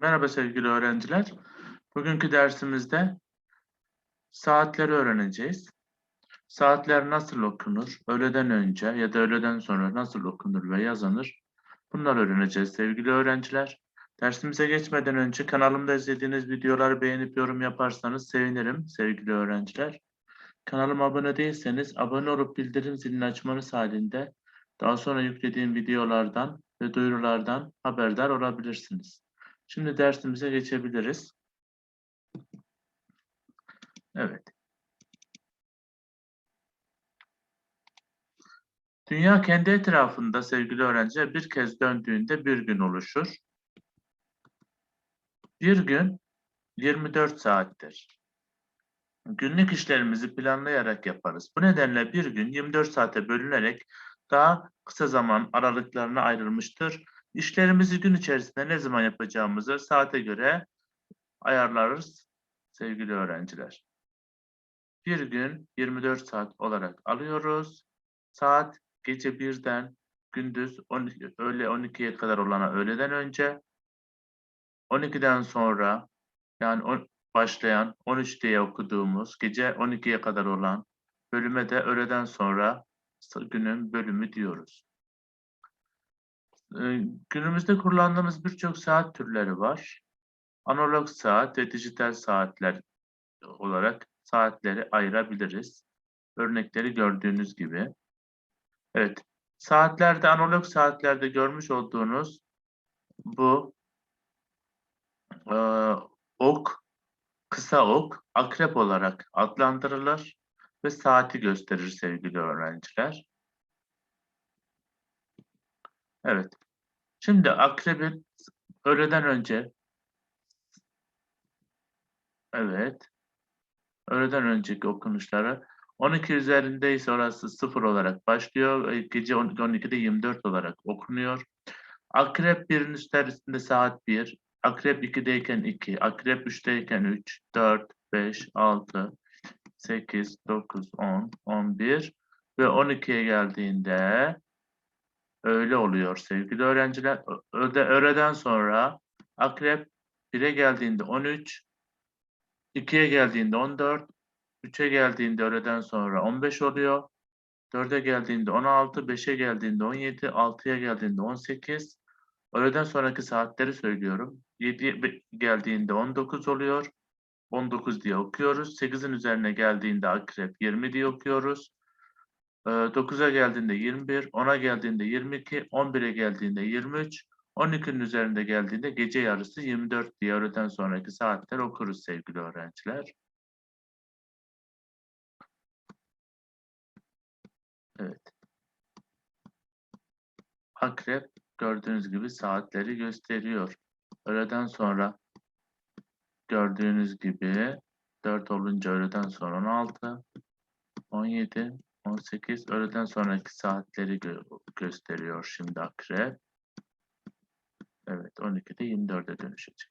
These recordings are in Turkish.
Merhaba sevgili öğrenciler. Bugünkü dersimizde saatleri öğreneceğiz. Saatler nasıl okunur, öğleden önce ya da öğleden sonra nasıl okunur ve yazılır bunları öğreneceğiz sevgili öğrenciler. Dersimize geçmeden önce kanalımda izlediğiniz videoları beğenip yorum yaparsanız sevinirim sevgili öğrenciler. Kanalıma abone değilseniz abone olup bildirim zilini açmanız halinde daha sonra yüklediğim videolardan ve duyurulardan haberdar olabilirsiniz. Şimdi dersimize geçebiliriz. Evet. Dünya kendi etrafında sevgili öğrenciler bir kez döndüğünde bir gün oluşur. Bir gün 24 saattir. Günlük işlerimizi planlayarak yaparız. Bu nedenle bir gün 24 saate bölünerek daha kısa zaman aralıklarına ayrılmıştır. İşlerimizi gün içerisinde ne zaman yapacağımızı saate göre ayarlarız sevgili öğrenciler. Bir gün 24 saat olarak alıyoruz. Saat gece 1'den gündüz 12, öğle 12'ye kadar olana öğleden önce 12'den sonra yani on, başlayan 13 diye okuduğumuz gece 12'ye kadar olan bölüme de öğleden sonra günün bölümü diyoruz. Ee, günümüzde kullandığımız birçok saat türleri var. Analog saat ve dijital saatler olarak saatleri ayırabiliriz. Örnekleri gördüğünüz gibi. Evet, saatlerde, analog saatlerde görmüş olduğunuz bu e, ok, kısa ok, akrep olarak adlandırılır ve saati gösterir sevgili öğrenciler. Evet. Şimdi akrebin öğleden önce evet öğleden önceki okunuşları 12 üzerindeyse orası 0 olarak başlıyor. Gece 12'de 24 olarak okunuyor. Akrep birin üstünde saat 1. Akrep 2'deyken 2. Akrep 3'teyken 3, 4, 5, 6, 8, 9, 10, 11 ve 12'ye geldiğinde öyle oluyor sevgili öğrenciler. Öde, öğleden sonra akrep 1'e geldiğinde 13, 2'ye geldiğinde 14, 3'e geldiğinde öğleden sonra 15 oluyor. 4'e geldiğinde 16, 5'e geldiğinde 17, 6'ya geldiğinde 18. Öğleden sonraki saatleri söylüyorum. 7'ye geldiğinde 19 oluyor. 19 diye okuyoruz. 8'in üzerine geldiğinde akrep 20 diye okuyoruz. 9'a geldiğinde 21, 10'a geldiğinde 22, 11'e geldiğinde 23, 12'nin üzerinde geldiğinde gece yarısı 24 diye öğleden sonraki saatler okuruz sevgili öğrenciler. Evet. Akrep gördüğünüz gibi saatleri gösteriyor. Öğleden sonra gördüğünüz gibi 4 olunca öğleden sonra 16, 17, 18 öğleden sonraki saatleri gö gösteriyor şimdi akrep. Evet 12'de 24'e dönüşecek.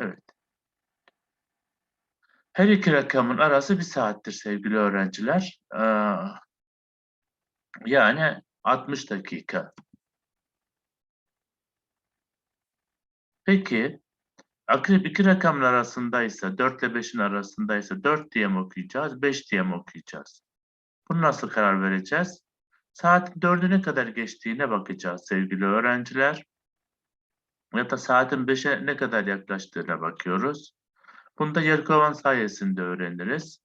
Evet. Her iki rakamın arası bir saattir sevgili öğrenciler. Ee, yani 60 dakika. Peki akrep iki rakamın arasındaysa 4 ile 5'in arasındaysa 4 diye mi okuyacağız 5 diye mi okuyacağız? Bunu nasıl karar vereceğiz? Saatin dördüne kadar geçtiğine bakacağız sevgili öğrenciler. Ya da saatin beşe ne kadar yaklaştığına bakıyoruz. Bunu da Yelkovan sayesinde öğreniriz.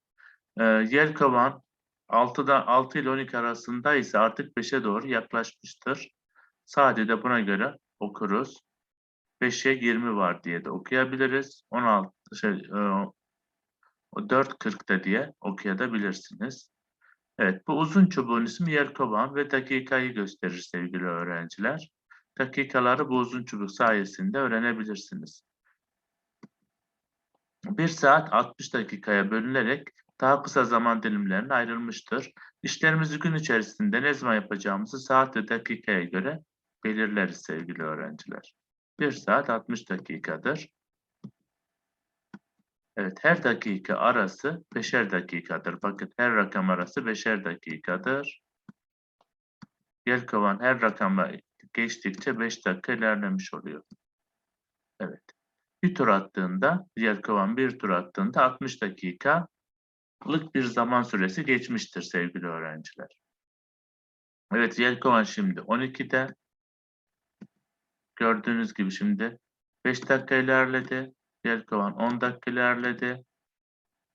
Ee, Yelkovan 6'da 6 ile 12 arasında ise artık 5'e doğru yaklaşmıştır. Saati de buna göre okuruz. 5'e 20 var diye de okuyabiliriz. 16 şey, e, 4.40'da diye okuyabilirsiniz. Evet, bu uzun çubuğun ismi yelkovan ve dakikayı gösterir sevgili öğrenciler. Dakikaları bu uzun çubuk sayesinde öğrenebilirsiniz. Bir saat 60 dakikaya bölünerek daha kısa zaman dilimlerine ayrılmıştır. İşlerimizi gün içerisinde ne zaman yapacağımızı saat ve dakikaya göre belirleriz sevgili öğrenciler. Bir saat 60 dakikadır. Evet, her dakika arası beşer dakikadır. Bakın her rakam arası beşer dakikadır. Yelkovan her rakama geçtikçe 5 dakika ilerlemiş oluyor. Evet. Bir tur attığında, Yelkovan bir tur attığında 60 dakikalık bir zaman süresi geçmiştir sevgili öğrenciler. Evet, Yelkovan şimdi 12'de. Gördüğünüz gibi şimdi 5 dakika ilerledi. Yelkovan 10 dakika ilerledi.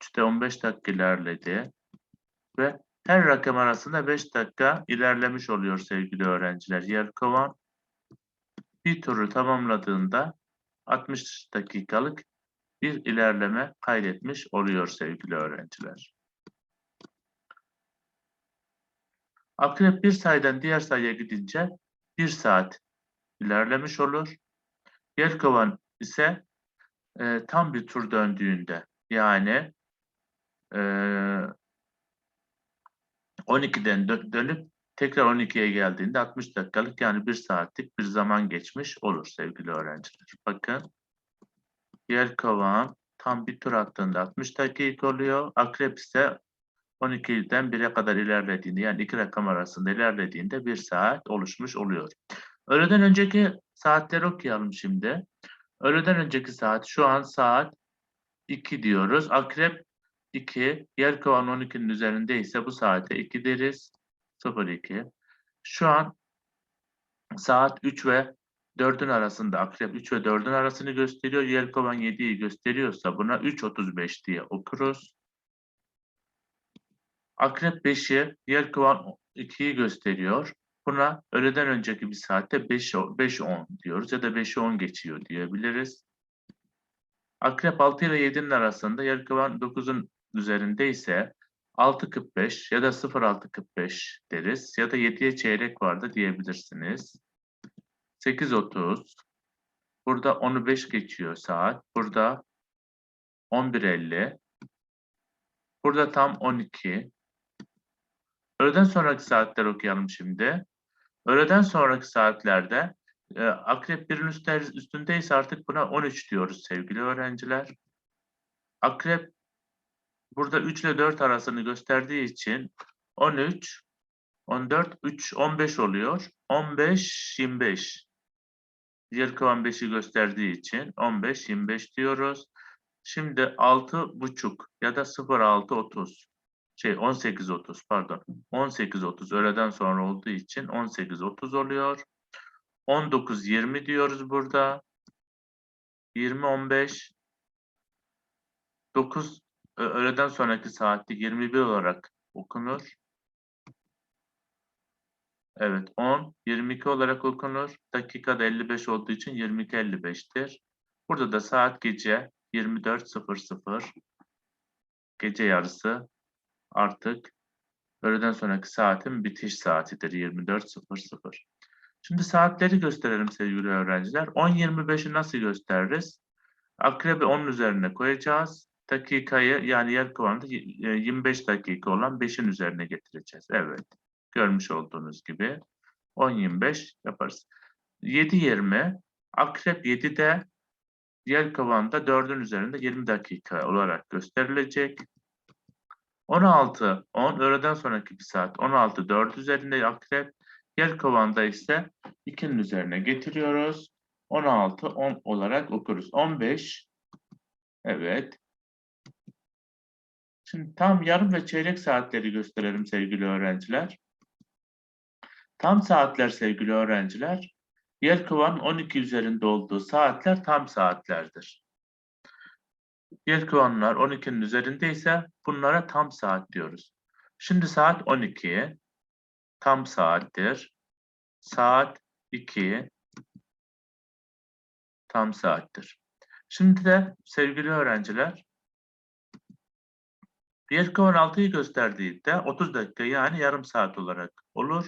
İşte 15 dakika ilerledi. Ve her rakam arasında 5 dakika ilerlemiş oluyor sevgili öğrenciler. Yelkovan bir turu tamamladığında 60 dakikalık bir ilerleme kaydetmiş oluyor sevgili öğrenciler. Akrep bir sayıdan diğer sayıya gidince 1 saat ilerlemiş olur. Yelkovan ise e, tam bir tur döndüğünde yani e, 12'den dö- dönüp tekrar 12'ye geldiğinde 60 dakikalık yani 1 saatlik bir zaman geçmiş olur sevgili öğrenciler. Bakın Yelkovan tam bir tur attığında 60 dakika oluyor. Akrep ise 12'den 1'e kadar ilerlediğinde yani iki rakam arasında ilerlediğinde 1 saat oluşmuş oluyor. Öğleden önceki saatleri okuyalım şimdi. Öğleden önceki saat şu an saat 2 diyoruz. Akrep 2, Yelkovan 12'nin üzerinde ise bu saate 2 deriz. 02. Şu an saat 3 ve 4'ün arasında Akrep 3 ve 4'ün arasını gösteriyor. Yelkovan 7'yi gösteriyorsa buna 3.35 diye okuruz. Akrep 5'i, Yelkovan 2'yi gösteriyor. Buna öğleden önceki bir saatte 5.10 diyoruz ya da 5'i 10 geçiyor diyebiliriz. Akrep 6 ile 7'nin arasında, Yelkovan 9'un üzerinde ise 6.45 ya da 0.645 deriz ya da 7'ye çeyrek vardı diyebilirsiniz. 8.30 burada 10'u 5 geçiyor saat. Burada 11.50 burada tam 12 Öğleden sonraki saatler okuyalım şimdi. Öğleden sonraki saatlerde e, akrep birin üstü, üstündeyse artık buna 13 diyoruz sevgili öğrenciler. Akrep burada 3 ile 4 arasını gösterdiği için 13, 14, 3, 15 oluyor. 15, 25. Diğer kıvam 5'i gösterdiği için 15, 25 diyoruz. Şimdi 6 buçuk ya da 0,6, 30 şey 18.30 pardon 18.30 öğleden sonra olduğu için 18.30 oluyor. 19.20 diyoruz burada. 20.15 9 öğleden sonraki saatte 21 olarak okunur. Evet 10 22 olarak okunur. Dakikada 55 olduğu için 22 55'tir. Burada da saat gece 24.00 gece yarısı artık öğleden sonraki saatin bitiş saatidir 24.00. Şimdi saatleri gösterelim sevgili öğrenciler. 10.25'i nasıl gösteririz? Akrebi 10'un üzerine koyacağız. Dakikayı yani yer kıvamında 25 dakika olan 5'in üzerine getireceğiz. Evet. Görmüş olduğunuz gibi 10.25 yaparız. 7.20 akrep 7'de yer kıvamında 4'ün üzerinde 20 dakika olarak gösterilecek. 16, 10 öğleden sonraki bir saat. 16, 4 üzerinde akrep. Yer kovanda ise 2'nin üzerine getiriyoruz. 16, 10 olarak okuruz. 15, evet. Şimdi tam yarım ve çeyrek saatleri gösterelim sevgili öğrenciler. Tam saatler sevgili öğrenciler. Yer kovan 12 üzerinde olduğu saatler tam saatlerdir. Diğer kıvamlar 12'nin üzerindeyse bunlara tam saat diyoruz. Şimdi saat 12 tam saattir. Saat 2 tam saattir. Şimdi de sevgili öğrenciler diğer kıvam 6'yı gösterdiğinde 30 dakika yani yarım saat olarak olur.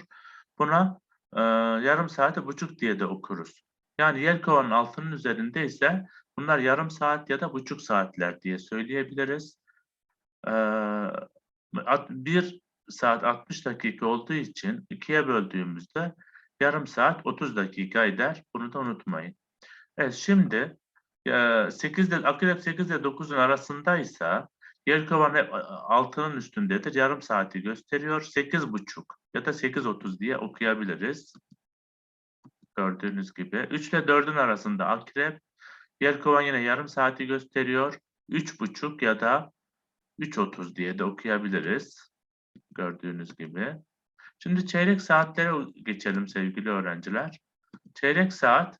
Buna e, yarım saate buçuk diye de okuruz. Yani yer kovanın altının üzerinde ise bunlar yarım saat ya da buçuk saatler diye söyleyebiliriz. Bir saat 60 dakika olduğu için ikiye böldüğümüzde yarım saat 30 dakika eder. Bunu da unutmayın. Evet şimdi 8 ile akrep 8 ile 9'un arasındaysa yer kovan hep altının üstündedir. Yarım saati gösteriyor. 8.30 ya da 8.30 diye okuyabiliriz. Gördüğünüz gibi. 3 ile 4'ün arasında akrep Yelkovan yine yarım saati gösteriyor. Üç buçuk ya da 3.30 diye de okuyabiliriz. Gördüğünüz gibi. Şimdi çeyrek saatlere geçelim sevgili öğrenciler. Çeyrek saat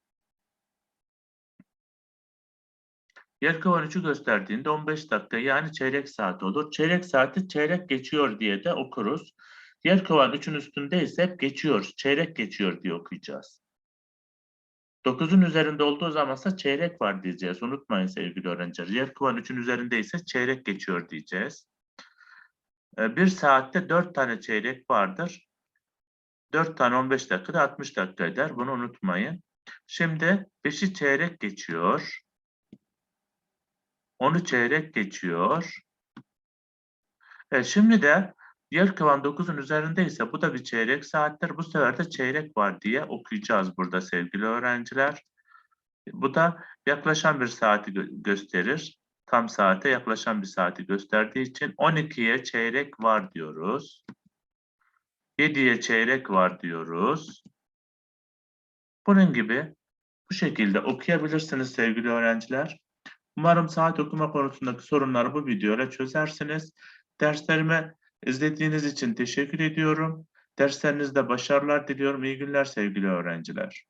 Yelkovan 3'ü gösterdiğinde 15 dakika yani çeyrek saat olur. Çeyrek saati çeyrek geçiyor diye de okuruz. Yelkovan 3'ün üstünde ise hep geçiyor, çeyrek geçiyor diye okuyacağız. 9'un üzerinde olduğu zamansa çeyrek var diyeceğiz. Unutmayın sevgili öğrenciler. Yelkovan 3'ün üzerinde ise çeyrek geçiyor diyeceğiz. Ee, Bir saatte 4 tane çeyrek vardır. 4 tane 15 dakikada 60 dakika eder. Bunu unutmayın. Şimdi 5'i çeyrek geçiyor. 10'u çeyrek geçiyor. Şimdi de diğer kıvam 9'un üzerindeyse bu da bir çeyrek saattir. Bu sefer de çeyrek var diye okuyacağız burada sevgili öğrenciler. Bu da yaklaşan bir saati gö- gösterir. Tam saate yaklaşan bir saati gösterdiği için 12'ye çeyrek var diyoruz. 7'ye çeyrek var diyoruz. Bunun gibi bu şekilde okuyabilirsiniz sevgili öğrenciler. Umarım saat okuma konusundaki sorunları bu videoyla çözersiniz. Derslerimi izlediğiniz için teşekkür ediyorum. Derslerinizde başarılar diliyorum. İyi günler sevgili öğrenciler.